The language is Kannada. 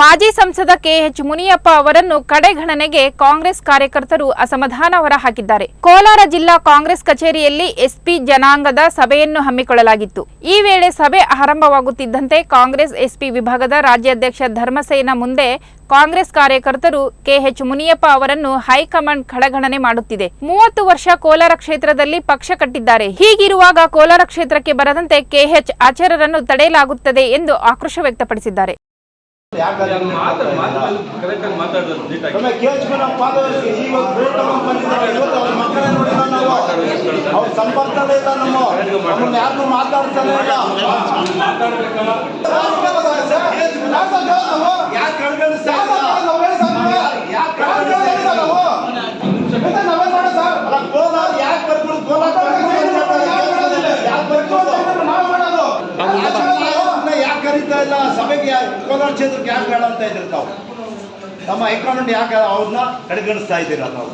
ಮಾಜಿ ಸಂಸದ ಕೆಎಚ್ ಮುನಿಯಪ್ಪ ಅವರನ್ನು ಕಡೆಗಣನೆಗೆ ಕಾಂಗ್ರೆಸ್ ಕಾರ್ಯಕರ್ತರು ಅಸಮಾಧಾನ ಹೊರಹಾಕಿದ್ದಾರೆ. ಕೋಲಾರ ಜಿಲ್ಲಾ ಕಾಂಗ್ರೆಸ್ ಕಚೇರಿಯಲ್ಲಿ ಎಸ್ಪಿ ಜನಾಂಗದ ಸಭೆಯನ್ನು ಹಮ್ಮಿಕೊಳ್ಳಲಾಗಿತ್ತು. ಈ ವೇಳೆ ಸಭೆ ಆರಂಭವಾಗುತ್ತಿದ್ದಂತೆ ಕಾಂಗ್ರೆಸ್ ಎಸ್ಪಿ ವಿಭಾಗದ ರಾಜ್ಯಾಧ್ಯಕ್ಷ ಧರ್ಮಸೇನ ಮುಂದೆ ಕಾಂಗ್ರೆಸ್ ಕಾರ್ಯಕರ್ತರು ಕೆಎಚ್ ಮುನಿಯಪ್ಪ ಅವರನ್ನು ಹೈಕಮಾಂಡ್ ಕಡೆಗಣನೆ ಮಾಡುತ್ತಿದೆ. ಮೂವತ್ತು ವರ್ಷ ಕೋಲಾರ ಕ್ಷೇತ್ರದಲ್ಲಿ ಪಕ್ಷ ಕಟ್ಟಿದ್ದಾರೆ. ಹೀಗಿರುವಾಗ ಕೋಲಾರ ಕ್ಷೇತ್ರಕ್ಕೆ ಬರದಂತೆ ಕೆಎಚ್ ಆಚಾರ್ಯರನ್ನು ತಡೆಯಲಾಗುತ್ತದೆ ಎಂದು ಆಕ್ರೋಶ ವ್ಯಕ್ತಪಡಿಸಿದ್ದಾರೆ. ಪಾದವರ್ಸಿ ಈಗ vote ತಗೊಂಡ್ ಬಂದಿದ್ದಾರೆ. ಇವತ್ತು ಅವ್ರ ಮಕ್ಕಳೇ ನೋಡಿಲ್ಲ ನಾವು. ಅವ್ರ ಸಂಪರ್ಕದಲ್ಲೇ ಇಲ್ಲ ನಮ್ಮ ನಮ್ಮನ್ನ ಯಾರನ್ನೂ ಮಾತಾಡ್ತಾನೆ ಇಲ್ಲ ಯಾಕೆ ಕಳ್ಗಳಿಸ್ತಾ ಇಲ್ಲ? ಯಾಕೆ ಕಳ್ಗಳಿಸ್ತಾ ಇಲ್ಲ? ಅಲ್ಲ, ಕೋಲಾರ ಯಾಕೆ ಬರ್ಬಿಡು? ಕೋಲಾರ ಯಾಕೆ ಬರ್ಬಿಡು? ಅವ್ರನ್ನ ಯಾಕೆ ಕರೀತಾ ಇಲ್ಲ ಕೋಲಾರ ಕ್ಷೇತ್ರಕ್ಕೆ ಯಾಕೆ ಬೇಡ ಅಂತ ಇದ್ರು ತಾವು ನಮ್ಮ ಹೈಕಮಾಂಡ್ ಯಾಕೆ ಅವ್ರನ್ನ ಕಡೆಗಣಿಸ್ತಾ ಇದ್ದೀರಾ ತಾವು?